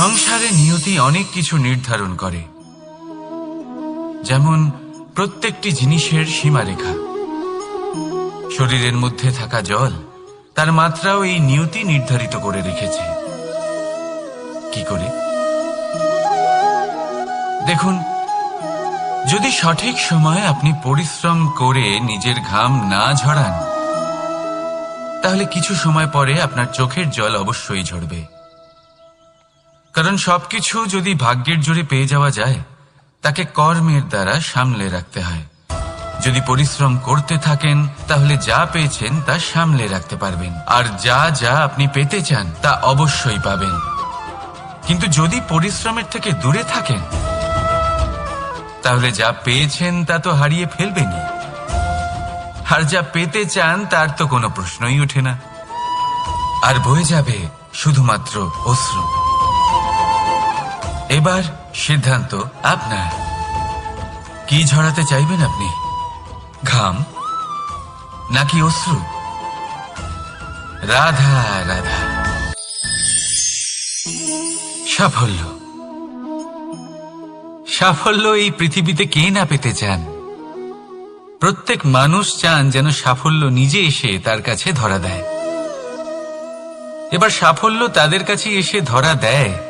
সংসারে নিয়তি অনেক কিছু নির্ধারণ করে। যেমন, প্রত্যেকটি জিনিসের সীমারেখা। শরীরের মধ্যে থাকা জল, তার মাত্রাও এই নিয়তি নির্ধারিত করে রেখেছে। কি করে? দেখুন, যদি সঠিক সময়ে আপনি পরিশ্রম করে নিজের ঘাম না ঝরান, তাহলে কিছু সময় পরে আপনার চোখের জল অবশ্যই ঝরবে। কারণ সবকিছু যদি ভাগ্যের জোরে পেয়ে যাওয়া যায়, তাকে কর্মের দ্বারা সামলে রাখতে হয়। যদি পরিশ্রম করতে থাকেন, তাহলে যা পেয়েছেন তা সামলে রাখতে পারবেন। আর যা যা আপনি পেতে চান, তা অবশ্যই পাবেন। কিন্তু যদি পরিশ্রমের থেকে দূরে থাকেন, তাহলে যা পেয়েছেন তা তো হারিয়ে ফেলবেনই। আর যা পেতে চান, তার তো কোনো প্রশ্নই ওঠে না। আর বয়ে যাবে শুধুমাত্র অশ্রু। এবার সিদ্ধান্ত আপনার। কি ঝরাতে চাইবেন আপনি? ঘাম নাকি অশ্রু? রাধা রাধা। সাফল্য। সাফল্য এই পৃথিবীতে কে না পেতে চান? প্রত্যেক মানুষ চান যেন সাফল্য নিজে এসে তার কাছে ধরা দেয়। এবার সাফল্য তাদের কাছে এসে ধরা দেয়।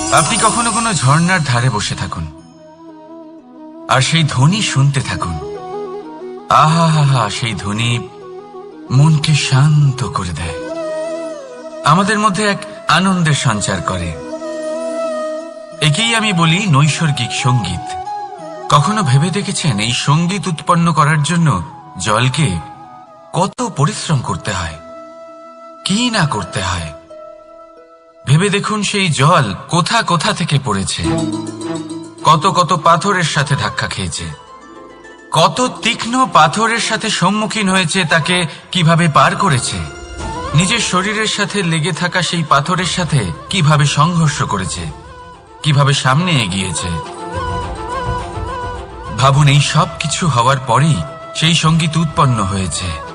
আপনি কখনো কোনো ঝর্ণার ধারে বসে থাকুন। আর সেই ধ্বনি শুনতে থাকুন। আহা হা হা সেই ধ্বনি মনকে শান্ত করে দেয়। আমাদের মধ্যে এক আনন্দের সঞ্চার করে। একেই আমি বলি নৈসর্গিক সংগীত। কখনো ভেবে দেখেছেন এই সংগীত উৎপন্ন করার জন্য জলকে কত পরিশ্রম করতে হয়? কি না করতে হয়? ভেবে দেখুন সেই জল কোথা কোথা থেকে পড়েছে। কত কত পাথরের সাথে ধাক্কা খেয়েছে। কত তীক্ষ্ণ পাথরের সাথে সম্মুখীন হয়েছে তাকে কীভাবে পার করেছে। নিজের শরীরের সাথে লেগে থাকা সেই পাথরের সাথে কীভাবে সংঘর্ষ করেছে। কীভাবে সামনে এগিয়েছে। ভাবুন এই সব কিছু হওয়ার পরেই সেই সংগীত উৎপন্ন হয়েছে।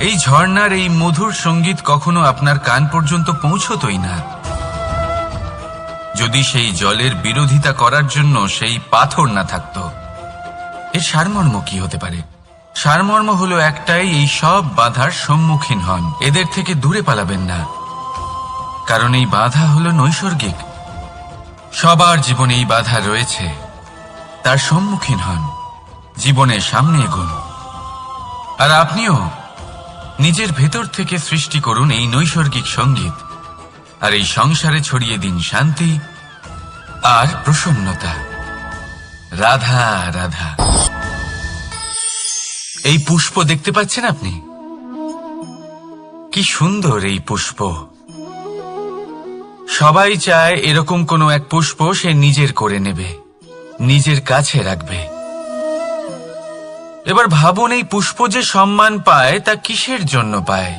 এই ঝর্ণার এই মধুর সংগীত কখনো আপনার কান পর্যন্ত পৌঁছতই না। যদি সেই জলের বিরোধিতা করার জন্য সেই পাথর না থাকতো, এর সারমর্ম কি হতে পারে? সারমর্ম হলো একটাই, এই সব বাধার সম্মুখীন হন, এদের থেকে দূরে পালাবেন না। কারণ এই বাধা হলো নৈসর্গিক। সবার জীবনে এই বাধা রয়েছে, তার সম্মুখীন হন, জীবনের সামনে এগুন। আর আপনিও নিজের ভেতর থেকে সৃষ্টি করুন এই নৈসর্গিক সংগীত, আর এই সংসারে ছড়িয়ে দিন শান্তি আর প্রসন্নতা। রাধা রাধা। এই পুষ্প দেখতে পাচ্ছেন আপনি? কি সুন্দর এই পুষ্প। সবাই চায় এরকম কোনো এক পুষ্প সে নিজের করে নেবে, নিজের কাছে রাখবে। এবার ভাবুন এই পুষ্প যে সম্মান পায়, তা কিসের জন্য পায়?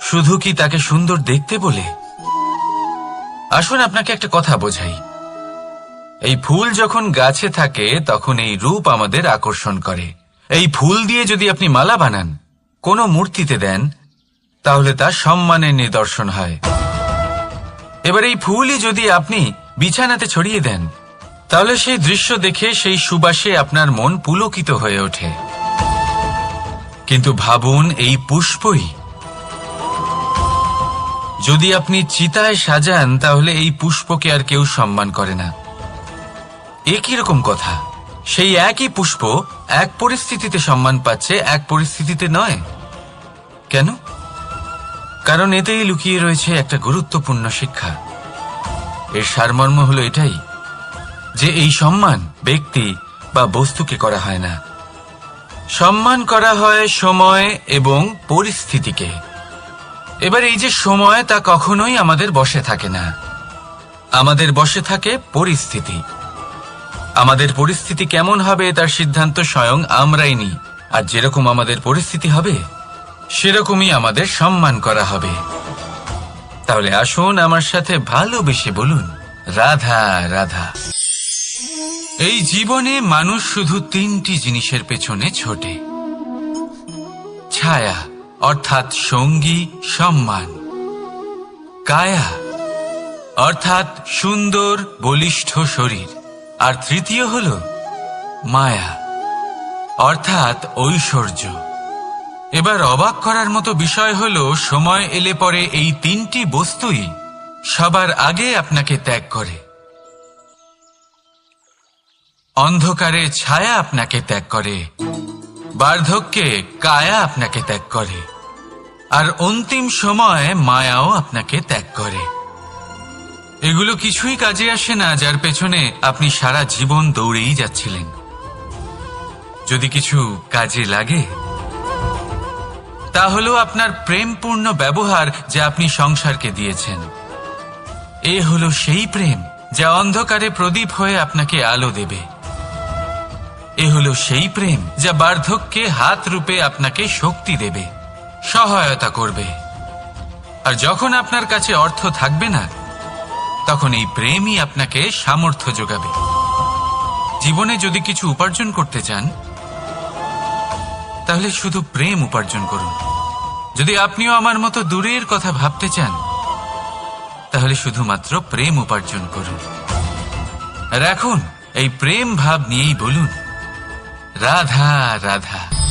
শুধু কি তাকে সুন্দর দেখতে বলে? আসুন আপনাকে একটা কথা বোঝাই। এই ফুল যখন গাছে থাকে, তখন এই রূপ আমাদের আকর্ষণ করে। এই ফুল দিয়ে যদি আপনি মালা বানান, কোনো মূর্তিতে দেন, তাহলে তা সম্মানের নিদর্শন হয়। এবার এই ফুলই যদি আপনি বিছানাতে ছড়িয়ে দেন তাহলে সেই দৃশ্য দেখে সেই সুবাসে আপনার মন পুলকিত হয়ে ওঠে। কিন্তু ভাবুন, এই পুষ্পই। যদি আপনি চিতায় সাজান, তাহলে এই পুষ্পকে আর কেউ সম্মান করে না। একই রকম কথা? সেই একই পুষ্প এক পরিস্থিতিতে সম্মান পাচ্ছে, এক পরিস্থিতিতে নয়। কেন? কারণ এতেই লুকিয়ে রয়েছে একটা গুরুত্বপূর্ণ শিক্ষা। এর সারমর্ম হলো এটাই। যে এই সম্মান ব্যক্তি বা বস্তুকে করা হয় না। সম্মান করা হয় সময় এবং পরিস্থিতিকে। এবার এই যে সময়, তা কখনোই আমাদের বসে থাকে না। আমাদের বসে থাকে পরিস্থিতি। আমাদের পরিস্থিতি কেমন হবে, তার সিদ্ধান্ত স্বয়ং আমরাই নিই। আর যেরকম আমাদের পরিস্থিতি হবে, সেরকমই আমাদের সম্মান করা হবে। তাহলে আসুন আমার সাথে ভালোবেসে বলুন, রাধা রাধা। এই জীবনে মানুষ শুধু তিনটি জিনিসের পেছনে ছোটে। ছায়া, অর্থাৎ সঙ্গী, সম্মান। কায়া, অর্থাৎ সুন্দর, বলিষ্ঠ শরীর। আর তৃতীয় হল মায়া, অর্থাৎ ঐশ্বর্য। এবার অবাক করার মতো বিষয় হল, সময় এলে পরে এই তিনটি বস্তুই সবার আগে আপনাকে ত্যাগ করে। অন্ধকারে ছায়া আপনাকে ত্যাগ করে, বার্ধক্যে কায়া আপনাকে ত্যাগ করে, আর অন্তিম সময়ে মায়াও আপনাকে ত্যাগ করে। এগুলো কিছুই কাজে আসে না, যার পেছনে আপনি সারা জীবন দৌড়েই যাচ্ছিলেন। যদি কিছু কাজে লাগে তা হলো আপনার প্রেমপূর্ণ ব্যবহার যা আপনি সংসারকে দিয়েছেন, এ হলো সেই প্রেম যা অন্ধকারে প্রদীপ হয়ে আপনাকে আলো দেবে। এ হলো সেই প্রেম যা বার্ধক্যে হাত রূপে আপনাকে শক্তি দেবে, সহায়তা করবে। আর যখন আপনার কাছে অর্থ থাকবে না, তখন এই প্রেমই আপনাকে সামর্থ্য যোগাবে। জীবনে যদি কিছু উপার্জন করতে চান, তাহলে শুধু প্রেম উপার্জন করুন। যদি আপনিও আমার মতো দূরের কথা ভাবতে চান, তাহলে শুধুমাত্র প্রেম উপার্জন করুন। আর এখন এই প্রেম ভাব নিয়েই বলুন। রাধা রাধা।